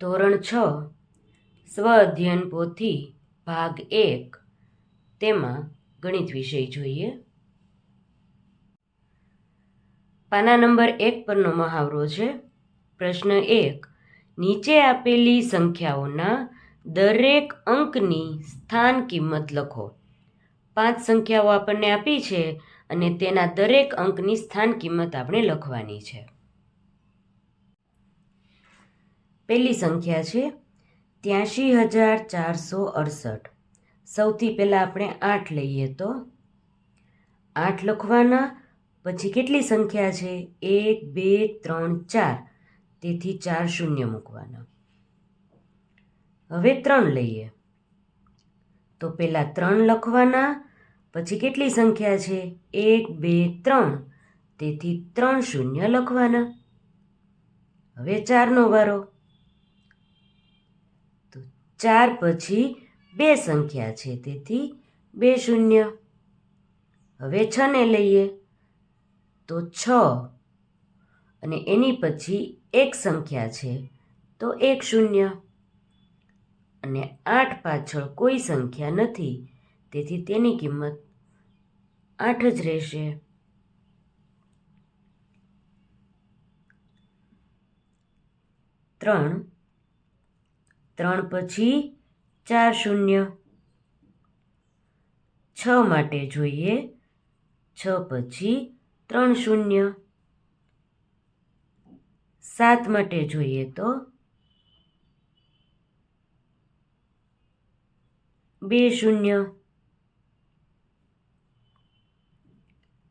ધોરણ છ, સ્વ અધ્યયન પોથી ભાગ એક, તેમાં ગણિત વિષય જોઈએ. પાના નંબર એક પરનો મહાવરો છે. પ્રશ્ન એક, નીચે આપેલી સંખ્યાઓના દરેક અંકની સ્થાન કિંમત લખો. પાંચ સંખ્યાઓ આપણને આપી છે અને તેના દરેક અંકની સ્થાન કિંમત આપણે લખવાની છે. પહેલી સંખ્યા છે ત્યાંશી હજાર ચારસો અડસઠ. સૌથી પહેલાં આપણે આઠ લઈએ તો આઠ લખવાના, પછી કેટલી સંખ્યા છે? એક, બે, ત્રણ, ચાર. તેથી ચાર શૂન્ય મૂકવાના. હવે ત્રણ લઈએ. તો પહેલાં ત્રણ લખવાના, પછી કેટલી સંખ્યા છે? એક, બે, ત્રણ. તેથી ત્રણ શૂન્ય લખવાના. હવે ચારનો વારો. ચાર પછી બે સંખ્યા છે, તેથી બે શૂન્ય. હવે છને લઈએ. તો છ. અને એની પછી એક સંખ્યા છે, તો એક શૂન્ય. અને આઠ પાછળ કોઈ સંખ્યા નથી, તેથી તેની કિંમત આઠ જ રહેશે. ત્રણ. ત્રણ પછી ચાર શૂન્ય. છ માટે જોઈએ છ પછી ત્રણ શૂન્ય. સાત માટે જોઈએ તો બે શૂન્ય.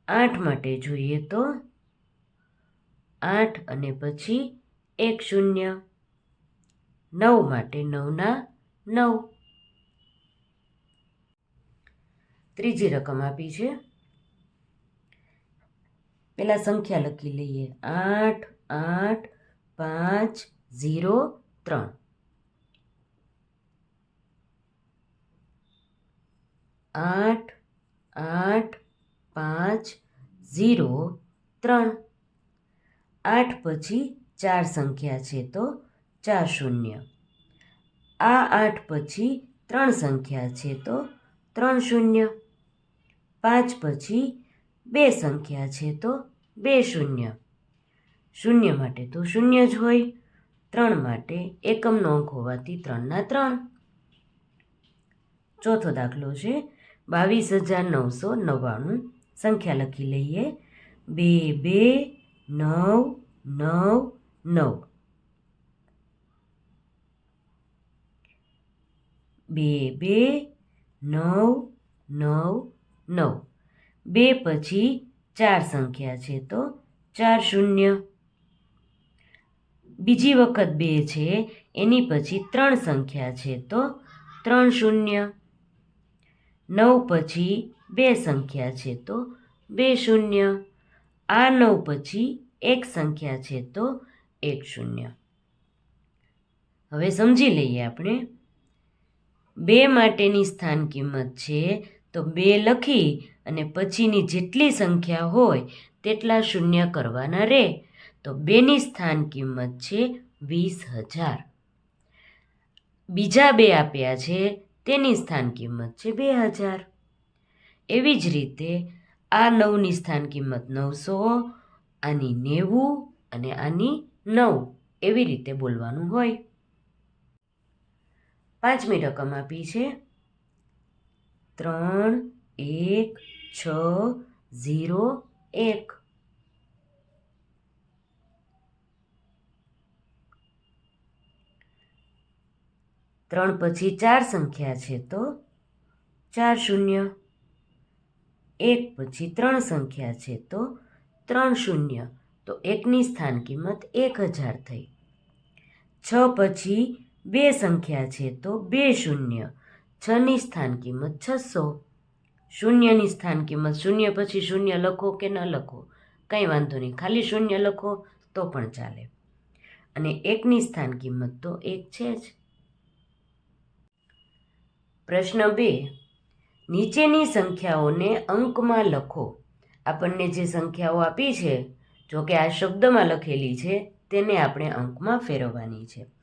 આઠ માટે જોઈએ તો આઠ અને પછી એક શૂન્ય. નવ માટે નવના નવ. ત્રીજી રકમ આપી છે. પહેલાં સંખ્યા લખી લઈએ. આઠ આઠ, પાંચ, ઝીરો, ત્રણ. આઠ આઠ, પાંચ, ઝીરો, ત્રણ. આઠ પછી ચાર સંખ્યા છે તો ચાર શૂન્ય. આ આઠ પછી ત્રણ સંખ્યા છે તો ત્રણ શૂન્ય. પાંચ પછી બે સંખ્યા છે તો બે શૂન્ય. શૂન્ય માટે તો શૂન્ય જ હોય. ત્રણ માટે એકમનો અંક હોવાથી ત્રણના ત્રણ. ચોથો દાખલો છે. બાવીસ હજાર નવસો નવ્વાણું. સંખ્યા લખી લઈએ. બે બે, નવ નવ નવ. બે બે, નવ નવ નવ. બે પછી ચાર સંખ્યા છે તો ચાર શૂન્ય. બીજી વખત બે છે, એની પછી ત્રણ સંખ્યા છે તો ત્રણ શૂન્ય. નવ પછી બે સંખ્યા છે તો બે શૂન્ય. આ નવ પછી એક સંખ્યા છે તો એક શૂન્ય. હવે સમજી લઈએ આપણે બે માટેની સ્થાન કિંમત છે, તો બે લખી અને પછીની જેટલી સંખ્યા હોય તેટલા શૂન્ય કરવાના રહે તો બેની સ્થાન કિંમત છે વીસ હજાર. બીજા બે આપ્યા છે, તેની સ્થાન કિંમત છે બે હજાર. એવી જ રીતે આ નવની સ્થાન કિંમત નવસો, આની નેવું અને આની નવ, એવી રીતે બોલવાનું હોય. પાંચમી રકમ આપી છે. ત્રણ, એક, છ, ઝીરો, એક. ત્રણ પછી ચાર સંખ્યા છે તો ચાર શૂન્ય. એક પછી ત્રણ સંખ્યા છે તો ત્રણ શૂન્ય. તો એકની સ્થાન કિંમત એક હજાર થઈ. છ પછી બે સંખ્યા છે તો બે શૂન્ય. છની સ્થાન કિંમત છસો. શૂન્યની સ્થાન કિંમત શૂન્ય પછી શૂન્ય લખો કે ન લખો? કંઈ વાંધો નહીં. ખાલી શૂન્ય લખો તો પણ ચાલે. અને એકની સ્થાન કિંમત તો એક છે જ. પ્રશ્ન બે. નીચેની સંખ્યાઓને અંકમાં લખો. આપણને જે સંખ્યાઓ આપી છે, જો કે આ શબ્દમાં લખેલી છે, તેને આપણે અંકમાં ફેરવવાની છે.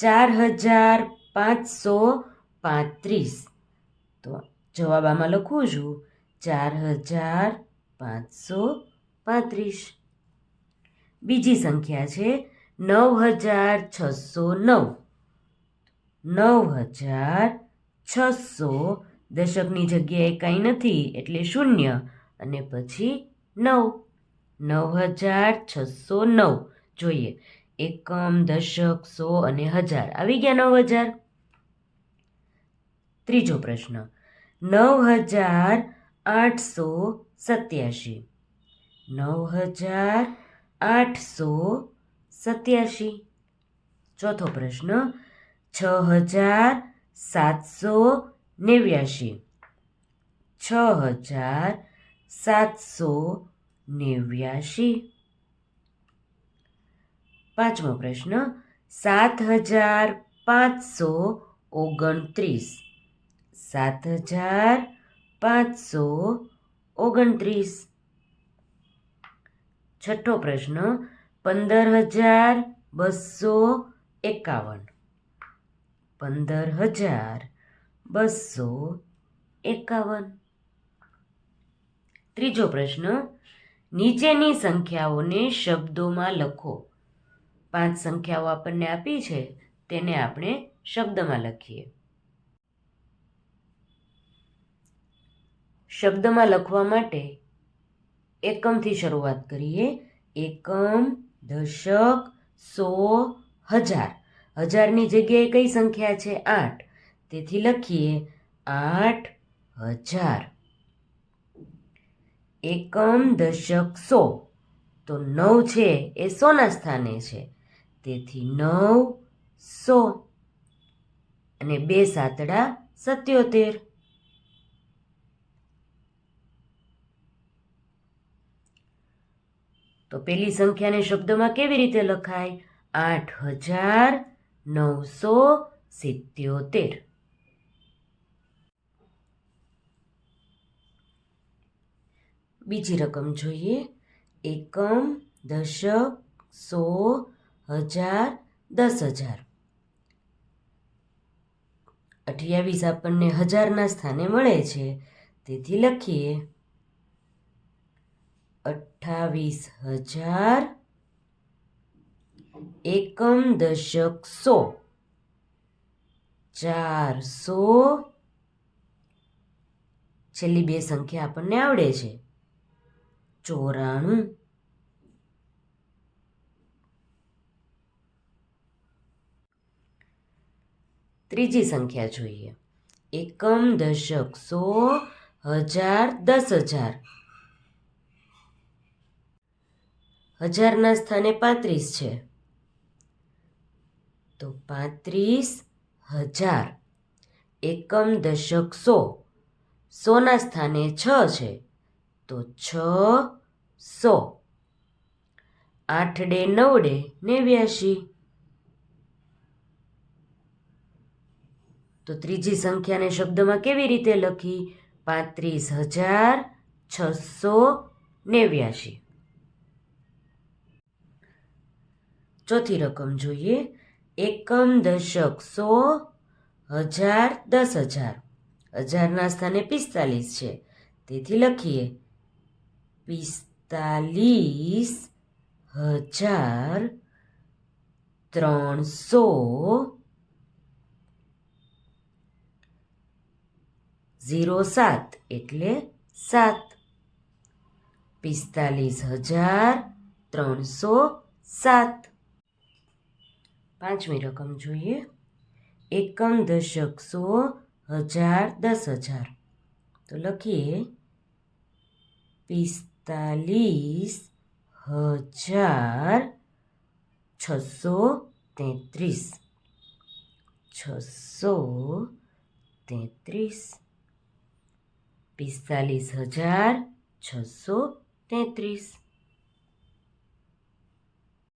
ચાર હજાર પાંચસો પાંત્રીસ તો જવાબ આમાં લખું છું ચાર હજાર પાંચસો પાંત્રીસ બીજી સંખ્યા છે નવ હજાર છસો નવ નવ હજાર છસો દશકની જગ્યાએ કાંઈ નથી એટલે શૂન્ય અને પછી નવ. નવ હજાર છસો નવ જોઈએ એકમ, દશક, સો અને હજાર. આવી ગયા નવ હજાર. ત્રીજો પ્રશ્ન. નવ હજાર આઠસો સત્યાશી. નવ હજાર આઠસો સત્યાશી. ચોથો પ્રશ્ન. છ હજાર સાતસો નેવ્યાશી. છ હજાર સાતસો નેવ્યાશી. પાંચમો પ્રશ્ન સાત હજાર પાંચસો ઓગણત્રીસ. સાત હજાર પાંચસો ઓગણત્રીસ. છઠ્ઠો પ્રશ્ન પંદર હજાર બસો એકાવન. પંદર હજાર બસો એકાવન. ત્રીજો પ્રશ્ન, નીચેની સંખ્યાઓને શબ્દોમાં લખો. પાંચ સંખ્યાઓ આપણને આપી છે, તેને આપણે શબ્દમાં લખીએ. શબ્દમાં લખવા માટે એકમથી શરૂઆત કરીએ. એકમ, દશક, સો, હજાર. હજારની જગ્યાએ કઈ સંખ્યા છે? આઠ. તેથી લખીએ, આઠ હજાર. એકમ, દશક, સો. તો નવ છે, એ સોના સ્થાને છે. તેથી નવ, સો અને બે સાતડા સત્યોતેર. તો પેલી સંખ્યાને શબ્દમાં કેવી રીતે લખાય? આઠ હજાર નવસો સિત્યોતેર. બીજી રકમ જોઈએ. એકમ, દશક, સો હજાર, દસ હજાર. અઠ્યાવીસ આપણને હજારના સ્થાને મળે છે. તેથી લખીએ. અઠ્ઠાવીસ હજાર, એકમ દશક સો. ચારસો. છેલ્લી બે સંખ્યા આપણને આવડે છે. ચોરાણું. ત્રીજી સંખ્યા જોઈએ. એકમ દશક સો હજાર દસ હજાર. હજારના સ્થાને પાંત્રીસ છે. તો પાંત્રીસ હજાર. એકમ દશક સો. સોના સ્થાને છ છે. તો છ સો. આઠડે નવડે નેવ્યાશી. તો ત્રીજી સંખ્યાને શબ્દમાં કેવી રીતે લખી? પાંત્રીસ હજાર છસો નેવ્યાશી. ચોથી રકમ જોઈએ. એકમ દશક સો હજાર દસ હજાર. હજારના સ્થાને પિસ્તાલીસ છે. તેથી લખીએ. પિસ્તાલીસ હજાર ત્રણસો ઝીરો સાત એટલે સાત. પિસ્તાલીસ હજાર ત્રણસો સાત. પાંચમી રકમ જોઈએ. એકમ દશક સો હજાર દસ હજાર. તો લખીએ. પિસ્તાલીસ હજાર છસો તેત્રીસ. છસો તેત્રીસ. પિસ્તાલીસ હજાર છસો તેત્રીસ.